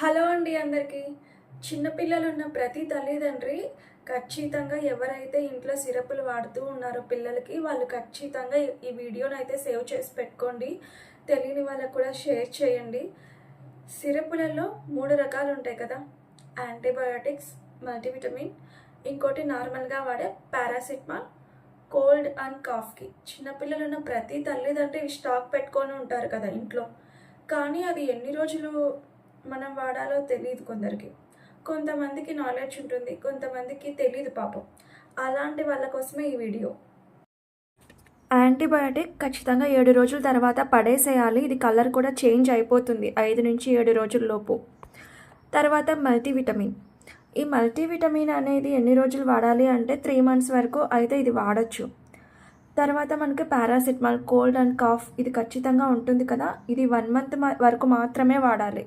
Hello అండి అందరికీ. చిన్నపిల్లలు ఉన్న ప్రతి తల్లిదండ్రి ఖచ్చితంగా ఎవరైతే ఇంట్లో సిరపులు వాడుతూ ఉన్నారో పిల్లలకి వాళ్ళు ఖచ్చితంగా ఈ- వీడియోని అయితే సేవ్ చేసి పెట్టుకోండి. తెలియని వాళ్ళకు కూడా షేర్ చేయండి. సిరపులలో మూడు రకాలు ఉంటాయి కదా. యాంటీబయోటిక్స్ మల్టీవిటమిన్ ఇంకోటి నార్మల్గా వాడే పారాసిటమాల్ కోల్డ్ అండ్ కాఫ్కి. చిన్నపిల్లలు ఉన్న ప్రతి తల్లిదండ్రి ఇవి స్టాక్ పెట్టుకొని ఉంటారు కదా ఇంట్లో. కానీ అది ఎన్ని రోజులు మనం వాడాలో తెలియదు కొందరికి. కొంతమందికి నాలెడ్జ్ ఉంటుంది కొంతమందికి తెలియదు పాపం. అలాంటి వాళ్ళ కోసమే ఈ వీడియో. యాంటీబయాటిక్ ఖచ్చితంగా ఏడు రోజుల తర్వాత పడేసేయాలి. ఇది కలర్ కూడా చేంజ్ అయిపోతుంది ఐదు నుంచి ఏడు రోజుల్లోపు తర్వాత మల్టీవిటమిన్. ఈ మల్టీవిటమిన్ అనేది ఎన్ని రోజులు వాడాలి అంటే త్రీ మంత్స్ వరకు అయితే ఇది వాడచ్చు. తర్వాత మనకి పారాసిటమాల్ కోల్డ్ అండ్ కాఫ్ ఇది ఖచ్చితంగా ఉంటుంది కదా. ఇది వన్ మంత్ వరకు మాత్రమే వాడాలి.